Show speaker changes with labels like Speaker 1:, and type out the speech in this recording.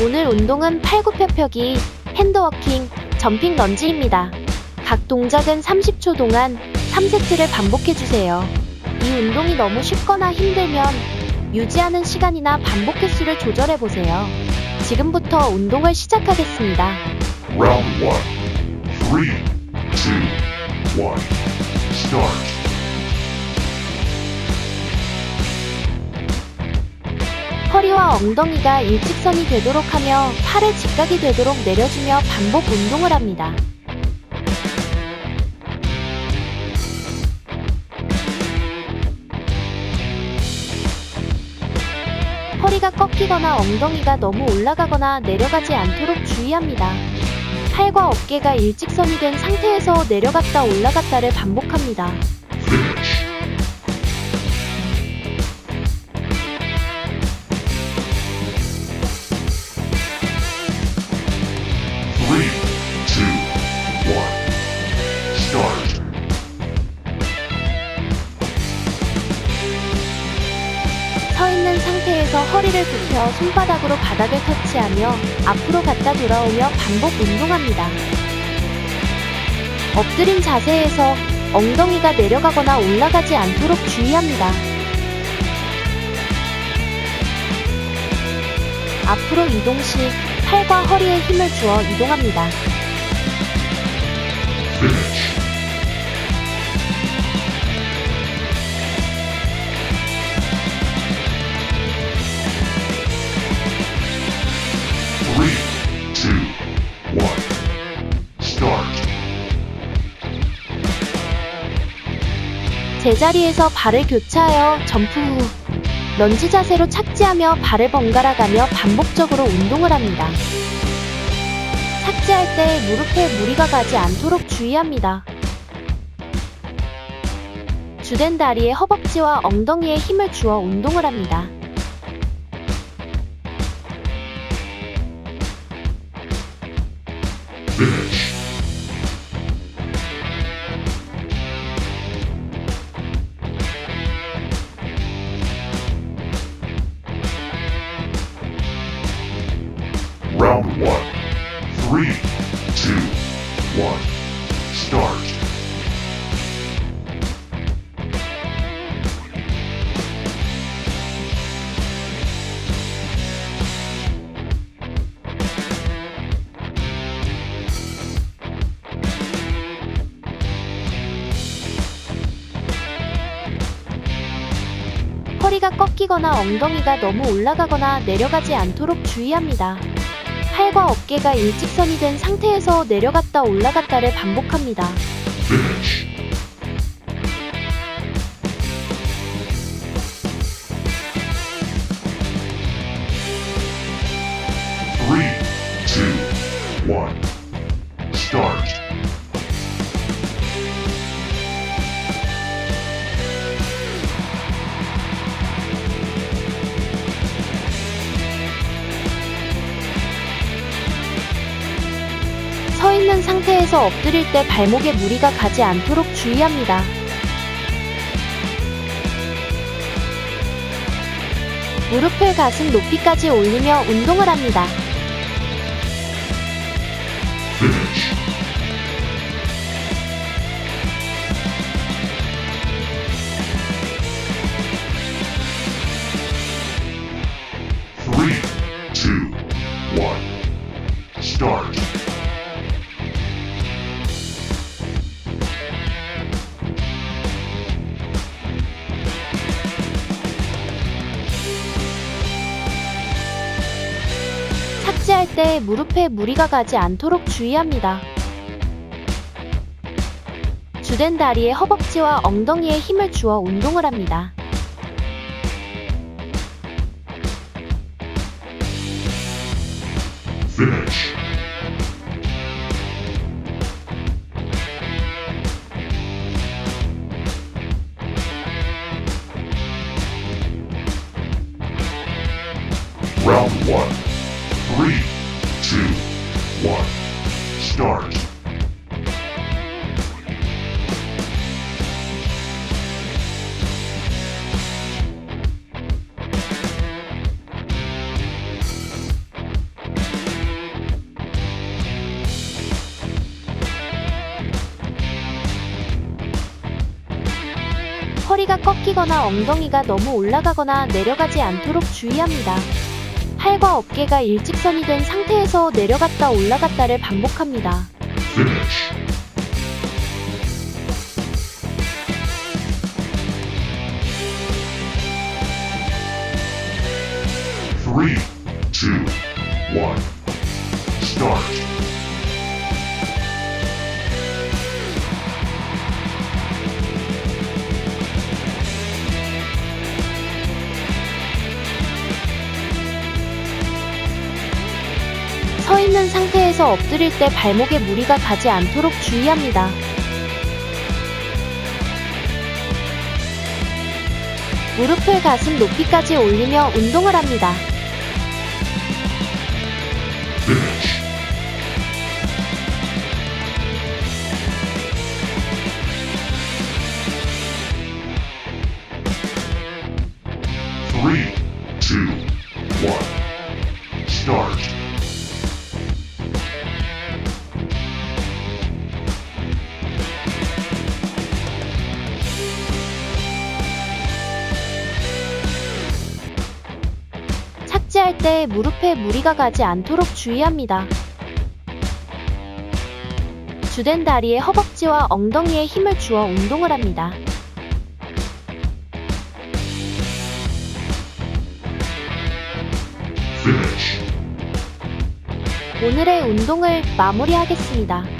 Speaker 1: 오늘 운동은 팔굽혀펴기, 핸드워킹, 점핑 런지입니다. 각 동작은 30초 동안 3세트를 반복해주세요. 이 운동이 너무 쉽거나 힘들면 유지하는 시간이나 반복 횟수를 조절해보세요. 지금부터 운동을 시작하겠습니다.
Speaker 2: Round one. Three, two, one. Start.
Speaker 1: 엉덩이가 일직선이 되도록 하며 팔의 직각이 되도록 내려주며 반복 운동을 합니다. 허리가 꺾이거나 엉덩이가 너무 올라가거나 내려가지 않도록 주의합니다. 팔과 어깨가 일직선이 된 상태에서 내려갔다 올라갔다를 반복합니다. 서 있는 상태에서 허리를 굽혀 손바닥으로 바닥을 터치하며 앞으로 갔다 돌아오며 반복 운동합니다. 엎드린 자세에서 엉덩이가 내려가거나 올라가지 않도록 주의합니다. 앞으로 이동 시 팔과 허리에 힘을 주어 이동합니다. 제자리에서 발을 교차하여 점프 후 런지 자세로 착지하며 발을 번갈아 가며 반복적으로 운동을 합니다. 착지할 때 무릎에 무리가 가지 않도록 주의합니다. 주된 다리에 허벅지와 엉덩이에 힘을 주어 운동을 합니다.
Speaker 2: 3, 2, 1, start.
Speaker 1: 허리가 꺾이거나 엉덩이가 너무 올라가거나 내려가지 않도록 주의합니다. 팔과 어깨가 일직선이 된 상태에서 내려갔다 올라갔다를 반복합니다. 상태에서 엎드릴 때 발목에 무리가 가지 않도록 주의합니다. 무릎을 가슴 높이까지 올리며 운동을 합니다.
Speaker 2: Three. Start.
Speaker 1: 착지할 때 무릎에 무리가 가지 않도록 주의합니다. 주된 다리에 허벅지와 엉덩이에 힘을 주어 운동을 합니다.
Speaker 2: Finish. Round one.
Speaker 1: 허리가 꺾이거나 엉덩이가 너무 올라가거나 내려가지 않도록 주의합니다. 팔과 어깨가 일직선이 된 상태에서 내려갔다 올라갔다를 반복합니다. 상태에서 엎드릴 때 발목에 무리가 가지 않도록 주의합니다. 무릎을 가슴 높이까지 올리며 운동을 합니다.
Speaker 2: Three. Start.
Speaker 1: 착지할 때 무릎에 무리가 가지 않도록 주의합니다. 주된 다리에 허벅지와 엉덩이에 힘을 주어 운동을 합니다. 오늘의 운동을 마무리하겠습니다.